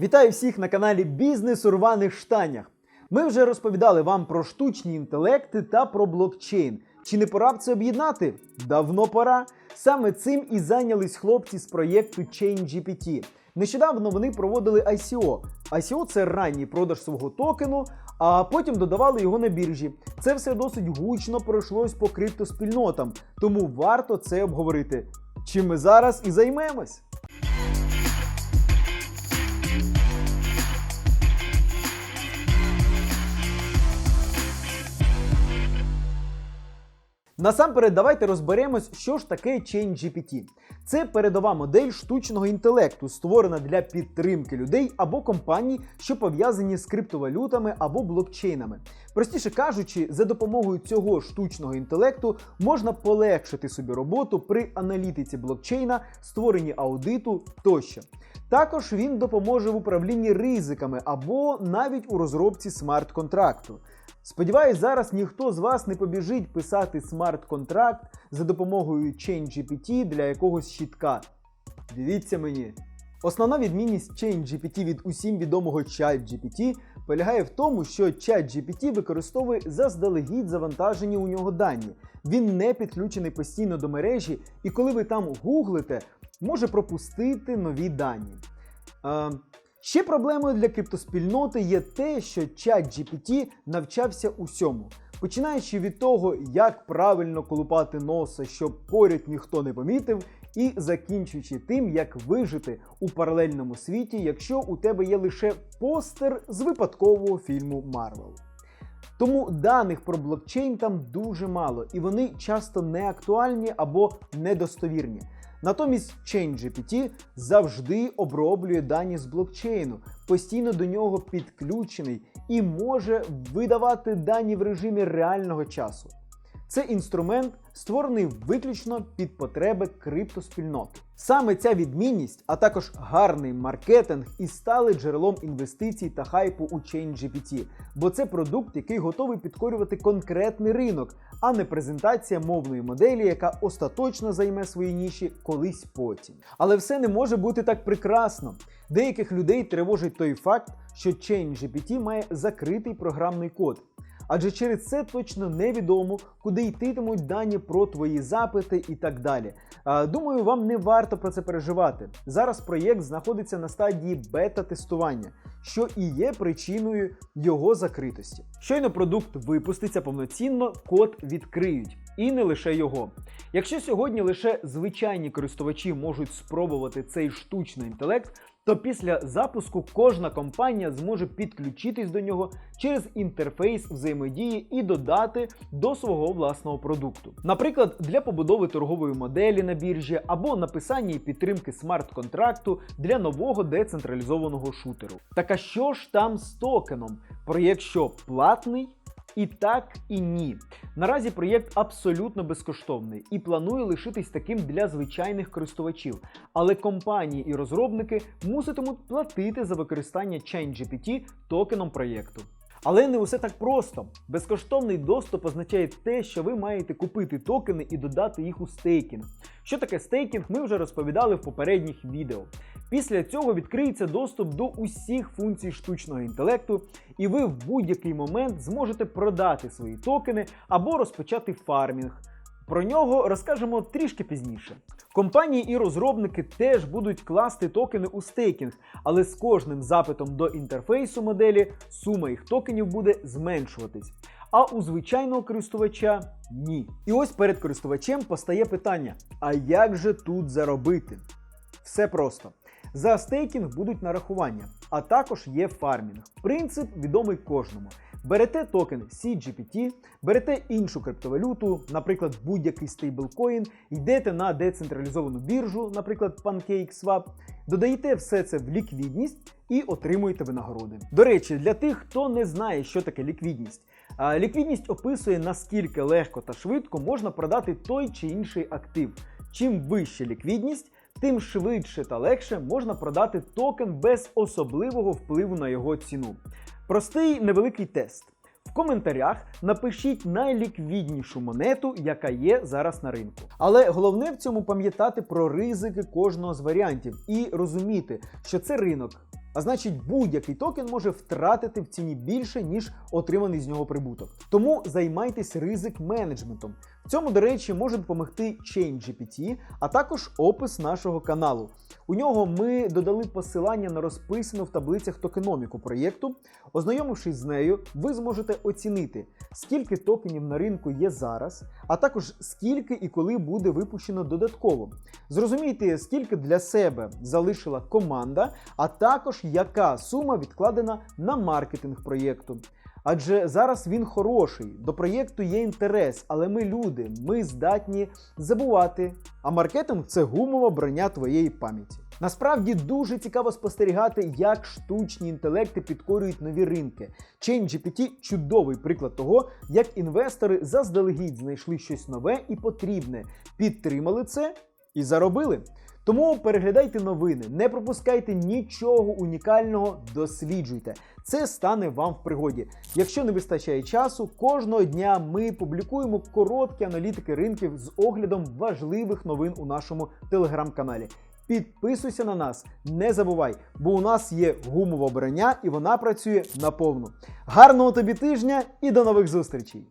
Вітаю всіх на каналі Бізнес у рваних штанях. Ми вже розповідали вам про штучні інтелекти та про блокчейн. Чи не пора б це об'єднати? Давно пора. Саме цим і зайнялись хлопці з проєкту ChainGPT. Нещодавно вони проводили ICO. ICO – це ранній продаж свого токену, а потім додавали його на біржі. Це все досить гучно пройшлось по криптоспільнотам, тому варто це обговорити. Чим ми зараз і займемось. Насамперед, давайте розберемось, що ж таке ChainGPT. Це передова модель штучного інтелекту, створена для підтримки людей або компаній, що пов'язані з криптовалютами або блокчейнами. Простіше кажучи, за допомогою цього штучного інтелекту можна полегшити собі роботу при аналітиці блокчейна, створенні аудиту тощо. Також він допоможе в управлінні ризиками або навіть у розробці смарт-контракту. Сподіваюсь, зараз ніхто з вас не побіжить писати смарт-контракт за допомогою ChainGPT для якогось щитка. Дивіться мені. Основна відмінність ChainGPT від усім відомого ChatGPT полягає в тому, що ChatGPT використовує заздалегідь завантажені у нього дані. Він не підключений постійно до мережі, і коли ви там гуглите, може пропустити нові дані. Е, Ще проблемою для криптоспільноти є те, що ChatGPT навчався усьому, починаючи від того, як правильно колупати носа, щоб поряд ніхто не помітив, і закінчуючи тим, як вижити у паралельному світі, якщо у тебе є лише постер з випадкового фільму Марвел. Тому даних про блокчейн там дуже мало, і вони часто не актуальні або недостовірні. Натомість ChainGPT завжди оброблює дані з блокчейну, постійно до нього підключений і може видавати дані в режимі реального часу. Це інструмент, створений виключно під потреби криптоспільноти. Саме ця відмінність, а також гарний маркетинг і стали джерелом інвестицій та хайпу у ChainGPT, бо це продукт, який готовий підкорювати конкретний ринок, а не презентація мовної моделі, яка остаточно займе свої ніші колись потім. Але все не може бути так прекрасно. Деяких людей тривожить той факт, що ChainGPT має закритий програмний код. Адже через це точно невідомо, куди йтимуть дані про твої запити і так далі. Думаю, вам не варто про це переживати. Зараз проєкт знаходиться на стадії бета-тестування, що і є причиною його закритості. Щойно продукт випуститься повноцінно, код відкриють. І не лише його. Якщо сьогодні лише звичайні користувачі можуть спробувати цей штучний інтелект, то після запуску кожна компанія зможе підключитись до нього через інтерфейс взаємодії і додати до свого власного продукту. Наприклад, для побудови торгової моделі на біржі або написання і підтримки смарт-контракту для нового децентралізованого шутеру. Так а що ж там з токеном? Проєкт що платний? І так, і ні. Наразі проєкт абсолютно безкоштовний і планує лишитись таким для звичайних користувачів. Але компанії і розробники муситимуть платити за використання ChainGPT токеном проєкту. Але не усе так просто. Безкоштовний доступ означає те, що ви маєте купити токени і додати їх у стейкінг. Що таке стейкінг, ми вже розповідали в попередніх відео. Після цього відкриється доступ до усіх функцій штучного інтелекту, і ви в будь-який момент зможете продати свої токени або розпочати фармінг. Про нього розкажемо трішки пізніше. Компанії і розробники теж будуть класти токени у стейкінг, але з кожним запитом до інтерфейсу моделі сума їх токенів буде зменшуватись. А у звичайного користувача ні. І ось перед користувачем постає питання: а як же тут заробити? Все просто. За стейкінг будуть нарахування, а також є фармінг. Принцип відомий кожному. Берете токен CGPT, берете іншу криптовалюту, наприклад, будь-який стейблкоін, йдете на децентралізовану біржу, наприклад, PancakeSwap, додаєте все це в ліквідність і отримуєте винагороди. До речі, для тих, хто не знає, що таке ліквідність. Ліквідність описує, наскільки легко та швидко можна продати той чи інший актив. Чим вища ліквідність, тим швидше та легше можна продати токен без особливого впливу на його ціну. Простий невеликий тест. В коментарях напишіть найліквіднішу монету, яка є зараз на ринку. Але головне в цьому пам'ятати про ризики кожного з варіантів і розуміти, що це ринок. А значить, будь-який токен може втратити в ціні більше, ніж отриманий з нього прибуток. Тому займайтесь ризик менеджментом. Цьому, до речі, може допомогти ChainGPT, а також опис нашого каналу. У нього ми додали посилання на розписану в таблицях токеноміку проєкту. Ознайомившись з нею, ви зможете оцінити, скільки токенів на ринку є зараз, а також скільки і коли буде випущено додатково. Зрозумійте, скільки для себе залишила команда, а також яка сума відкладена на маркетинг проєкту. Адже зараз він хороший, до проєкту є інтерес, але ми люди, ми здатні забувати. А маркетинг це гумова броня твоєї пам'яті. Насправді дуже цікаво спостерігати, як штучні інтелекти підкорюють нові ринки. ChainGPT – чудовий приклад того, як інвестори заздалегідь знайшли щось нове і потрібне, підтримали це і заробили. Тому переглядайте новини, не пропускайте нічого унікального, досліджуйте. Це стане вам в пригоді. Якщо не вистачає часу, кожного дня ми публікуємо короткі аналітики ринків з оглядом важливих новин у нашому телеграм-каналі. Підписуйся на нас, не забувай, бо у нас є гумова броня і вона працює наповну. Гарного тобі тижня і до нових зустрічей!